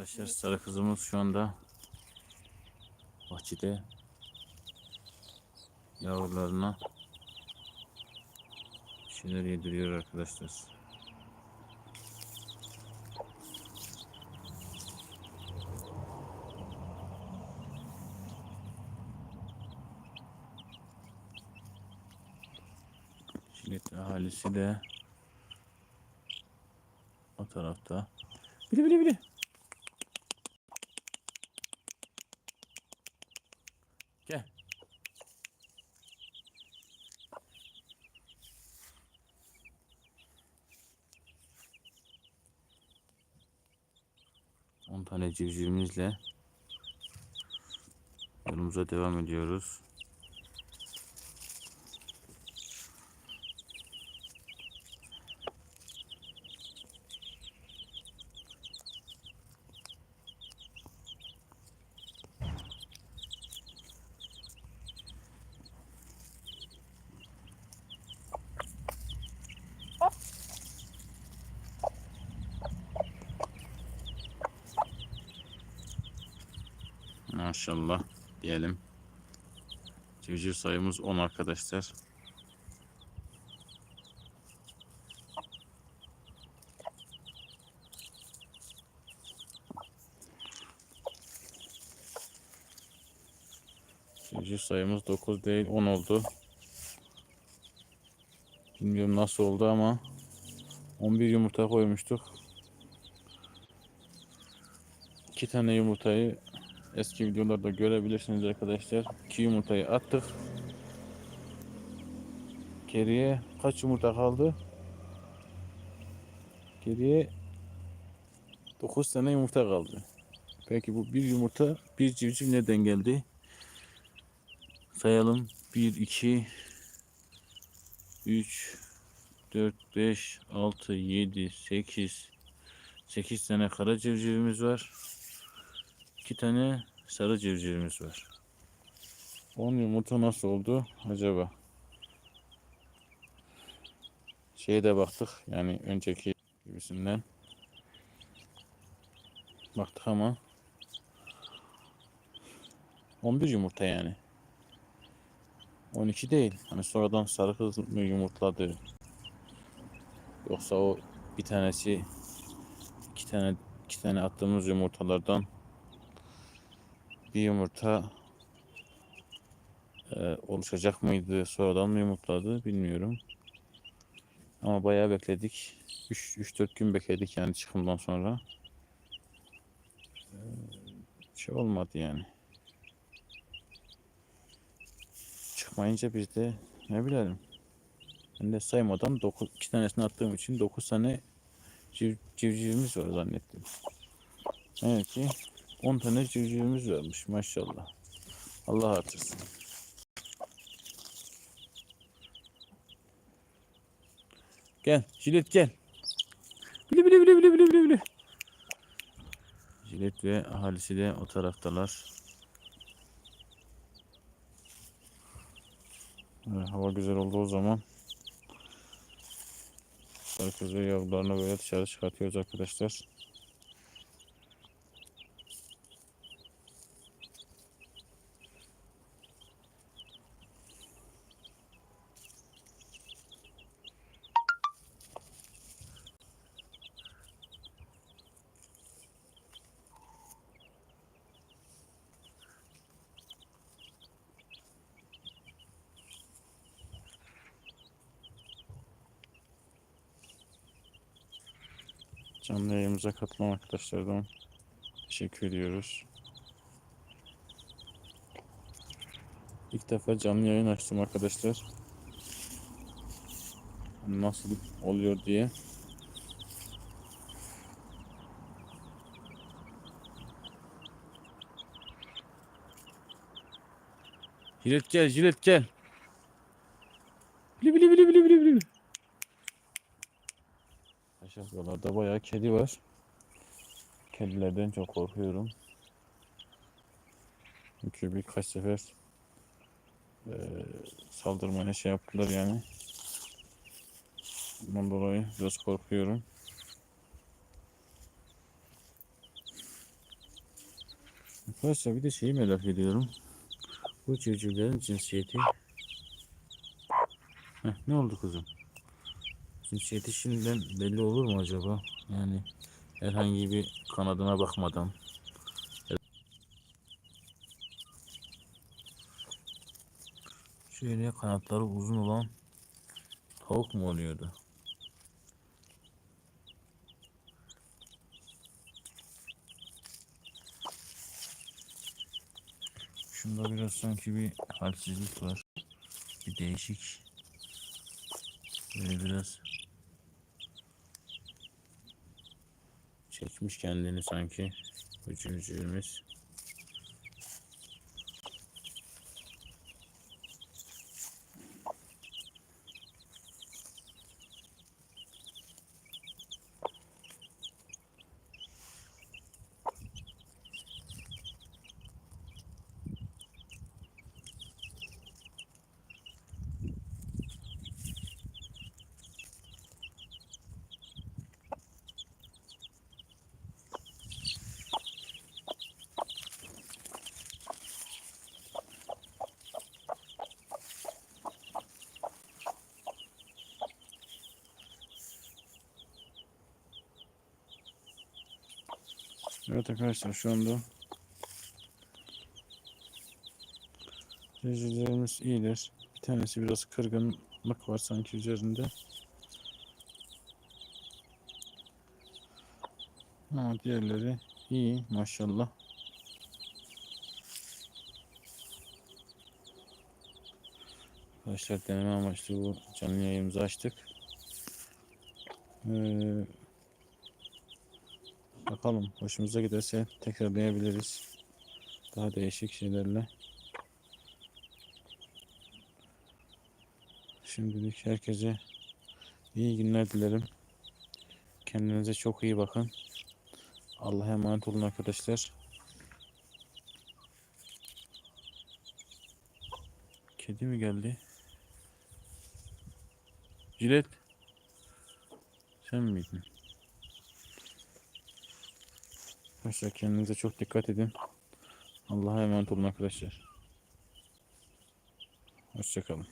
Arkadaşlar sarı kızımız şu anda bahçede yavrularına şeyler yediriyor arkadaşlar. Şilet ahalisi de o tarafta. Bili bili bili. 10 tane civcivimizle yolumuza devam ediyoruz. Maşallah diyelim. Civciv sayımız 10 arkadaşlar. Civciv sayımız 9 değil 10 oldu. Bilmiyorum nasıl oldu ama 11 yumurta koymuştuk. 2 tane yumurtayı Eski videolarda görebilirsiniz arkadaşlar. 2 yumurtayı attık. Geriye kaç yumurta kaldı? Geriye 9 tane yumurta kaldı. Peki bu bir yumurta bir civciv nereden geldi? Sayalım. 1, 2, 3, 4, 5, 6, 7, 8, 8 tane kara civcivimiz var. İki tane sarı civcivimiz var. 10 yumurta nasıl oldu acaba? Şeye de baktık yani önceki gibisinden. Baktık ama 11 yumurta yani. 12 değil. Hani sonradan sarı kız mı yumurtladı? Yoksa o bir tanesi iki tane iki tane attığımız yumurtalardan bir yumurta e, oluşacak mıydı? Sonradan mı yumurtladı bilmiyorum. Ama bayağı bekledik. 3-4 gün bekledik yani çıkımdan sonra. E, şey olmadı yani. Çıkmayınca biz de ne bilelim. Ben de saymadan 9, 2 tanesini attığım için 9 tane civ, civcivimiz var zannettim. Evet ki 10 tane civcivimiz varmış maşallah. Allah artırsın. Gel jilet gel. Bili bili bili bili bili bili bili. Jilet ve ahalisi de o taraftalar. Hava güzel oldu o zaman. Sarı ve yavrularını böyle dışarı çıkartıyoruz arkadaşlar. Canlı yayımıza katılan arkadaşlardan teşekkür ediyoruz. İlk defa canlı yayın açtım arkadaşlar. Nasıl oluyor diye. Jilet gel, jilet gel. Bili bili bili bili bili bili. Arkadaşlar buralarda bayağı kedi var. Kedilerden çok korkuyorum. Çünkü birkaç sefer e, saldırmaya şey yaptılar yani. Bundan dolayı biraz korkuyorum. Arkadaşlar bir de şeyi merak ediyorum. Bu civcivlerin cinsiyeti. Heh, ne oldu kızım? Cinsiyeti şimdiden belli olur mu acaba? Yani herhangi bir kanadına bakmadan. Şöyle kanatları uzun olan tavuk mu oluyordu? Şunda biraz sanki bir halsizlik var. Bir değişik. Böyle biraz çekmiş kendini sanki. Bu Evet arkadaşlar şu anda civcivlerimiz iyidir. Bir tanesi biraz kırgınlık var sanki üzerinde. Ama diğerleri iyi maşallah. Arkadaşlar deneme amaçlı bu canlı yayınımızı açtık. Ee, bakalım hoşumuza giderse tekrarlayabiliriz. Daha değişik şeylerle. Şimdilik herkese iyi günler dilerim. Kendinize çok iyi bakın. Allah'a emanet olun arkadaşlar. Kedi mi geldi? Jilet. Sen miydin? Arkadaşlar kendinize çok dikkat edin. Allah'a emanet olun arkadaşlar. Hoşçakalın.